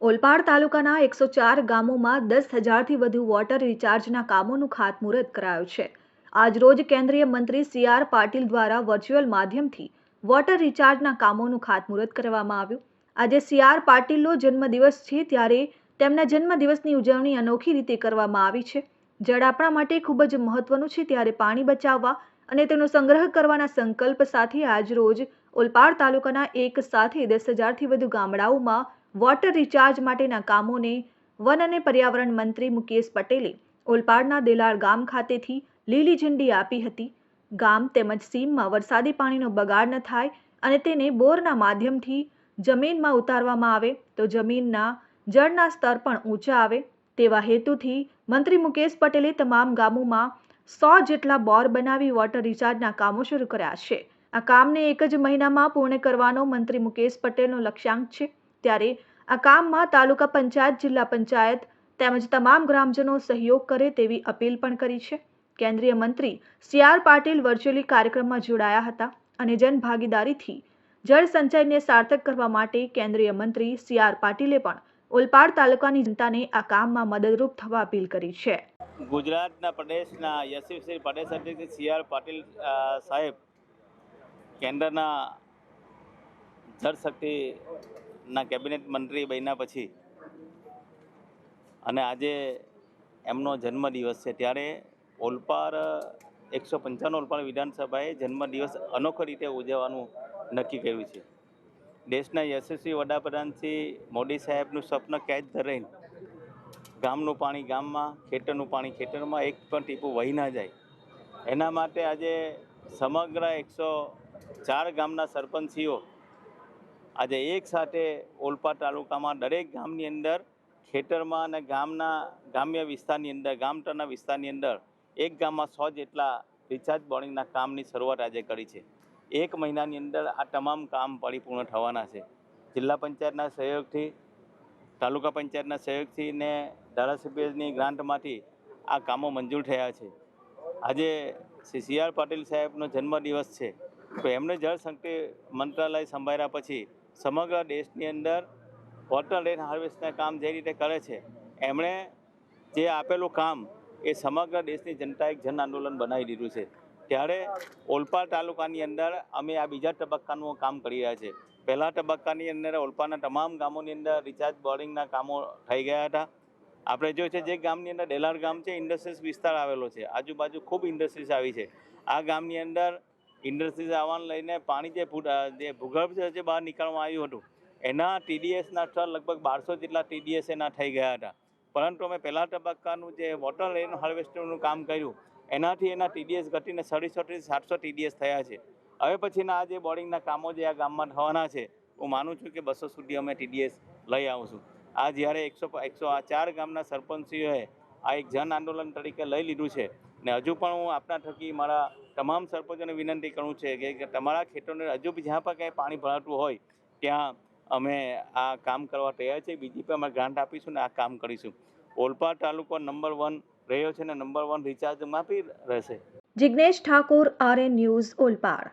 ઓલપાડ તાલુકાના એકસો ચાર ગામોમાં દસ હજારથી વધુ વોટર રિચાર્જના કામોનું ખાતમુહૂર્ત કરાયું છે. આજરોજ કેન્દ્રીય મંત્રી સી આર પાટીલ દ્વારા વર્ચ્યુઅલ માધ્યમથી વોટર રિચાર્જના કામોનું ખાતમુહૂર્ત કરવામાં આવ્યું. આજે સી આર પાટીલનો જન્મદિવસ છે ત્યારે તેમના જન્મદિવસની ઉજવણી અનોખી રીતે કરવામાં આવી છે. જળ આપણા માટે ખૂબ જ મહત્વનું છે ત્યારે પાણી બચાવવા અને તેનો સંગ્રહ કરવાના સંકલ્પ સાથે આજરોજ ઓલપાડ તાલુકાના એક સાથે દસ હજારથી વધુ ગામડાઓમાં વોટર રિચાર્જ માટેના કામોને વન અને પર્યાવરણ મંત્રી મુકેશ પટેલે ઓલપાડના દેલાળ ગામ ખાતેથી લીલી ઝંડી આપી હતી. ગામ તેમજ સીમમાં વરસાદી પાણીનો બગાડ ન થાય અને તેને બોરના માધ્યમથી જમીનમાં ઉતારવામાં આવે તો જમીનના જળના સ્તર પણ ઊંચા આવે તેવા હેતુથી મંત્રી મુકેશ પટેલે તમામ ગામોમાં સો જેટલા બોર બનાવી વોટર રિચાર્જના કામો શરૂ કર્યા છે. આ કામને એક જ મહિનામાં પૂર્ણ કરવાનો મંત્રી મુકેશ પટેલનો લક્ષ્યાંક છે. ત્યારે આ કામમાં તાલુકા પંચાયત, જિલ્લા પંચાયત તેમજ તમામ ગ્રામજનો સહયોગ કરે તેવી અપીલ પણ કરી છે. કેન્દ્રીય મંત્રી સી આર પાટીલ વર્ચ્યુઅલી કાર્યક્રમમાં જોડાયા હતા અને જનભાગીદારીથી જળ સંચયને સાર્થક કરવા માટે કેન્દ્રીય મંત્રી સી આર પાટીલે પણ ઓલપાડ તાલુકાની જનતાને આ કામમાં મદદરૂપ થવા અપીલ કરી છે. ગુજરાતના પ્રદેશના યશસ્વી પ્રદેશ અધ્યક્ષ સી આર પાટીલ સાહેબ, કેન્દ્રના જળશક્તિના કેબિનેટ મંત્રી બન્યા પછી અને આજે એમનો જન્મદિવસ છે, ત્યારે ઓલપાડ એકસો પંચાણું ઓલપાડ વિધાનસભાએ જન્મદિવસ અનોખો રીતે ઉજવવાનું નક્કી કર્યું છે. દેશના યશસ્વી વડાપ્રધાન શ્રી મોદી સાહેબનું સ્વપ્ન કેદ ધરાઈને ગામનું પાણી ગામમાં, ખેતરનું પાણી ખેતરમાં એક પણ ટીપું વહી ના જાય. એના માટે આજે સમગ્ર એકસો ચાર ગામના સરપંચીઓ આજે એક સાથે ઓલપાડ તાલુકામાં દરેક ગામની અંદર ખેતરમાં અને ગામના ગ્રામ્ય વિસ્તારની અંદર ગામટરના વિસ્તારની અંદર એક ગામમાં સો જેટલા રિચાર્જ બોર્ડિંગના કામની શરૂઆત આજે કરી છે. એક મહિનાની અંદર આ તમામ કામ પરિપૂર્ણ થવાના છે. જિલ્લા પંચાયતના સહયોગથી, તાલુકા પંચાયતના સહયોગથી ને ધારાસભ્યની ગ્રાન્ટમાંથી આ કામો મંજૂર થયા છે. આજે શ્રી સી આર પાટીલ સાહેબનો જન્મદિવસ છે. તો એમણે જળશક્તિ મંત્રાલય સંભાળ્યા પછી સમગ્ર દેશની અંદર વોટર રેન હાર્વેસ્ટના કામ જે રીતે કરે છે, એમણે જે આપેલું કામ એ સમગ્ર દેશની જનતાએ જન આંદોલન બનાવી દીધું છે. ત્યારે ઓલપાડ તાલુકાની અંદર અમે આ બીજા તબક્કાનું કામ કરી રહ્યા છે. પહેલા તબક્કાની અંદર ઓલપાડના તમામ ગામોની અંદર રિચાર્જ બોરિંગના કામો થઈ ગયા હતા. આપણે જોયું છે જે ગામની અંદર ડેલાર ગામ છે ઇન્ડસ્ટ્રીઝ વિસ્તાર આવેલો છે. આજુબાજુ ખૂબ ઇન્ડસ્ટ્રીઝ આવી છે. આ ગામની અંદર ઇન્ડસ્ટ્રીઝ આવવાને લઈને પાણી જે જે ભૂગર્ભ જે બહાર નીકળવામાં આવ્યું હતું, એના ટીડીએસના સ્તર લગભગ બારસો જેટલા ટીડીએસ એના થઈ ગયા હતા. પરંતુ અમે પહેલા તબક્કાનું જે વોટર રેન હાર્વેસ્ટરનું કામ કર્યું, એનાથી એના ટીડીએસ ઘટીને સડસોથી સાતસો ટીડીએસ થયા છે. હવે પછીના આ જે બોર્ડિંગના કામો જે આ ગામમાં થવાના છે, હું માનું છું કે બસો સુધી અમે ટીડીએસ લઈ આવશું. આ જ્યારે એકસો એકસો આ ચાર ગામના સરપંચીઓએ આ એક જન આંદોલન તરીકે લઈ લીધું છે ને હજુ પણ હું આપના થકી મારા તમામ સરપંચોને વિનંતી કરું છે કે તમારા ખેતરોને હજુ બી જ્યાં પણ કાંઈ પાણી ભરાતું હોય, ત્યાં અમે આ કામ કરવા તૈયાર છે બીજી પણ અમે ગ્રાન્ટ આપીશું ને આ કામ કરીશું. ઓલપાડ તાલુકો નંબર વન રહ્યો છે ને નંબર વન રિચાર્જમાં બી રહેશે. Jignesh Thakor R N news Olpad.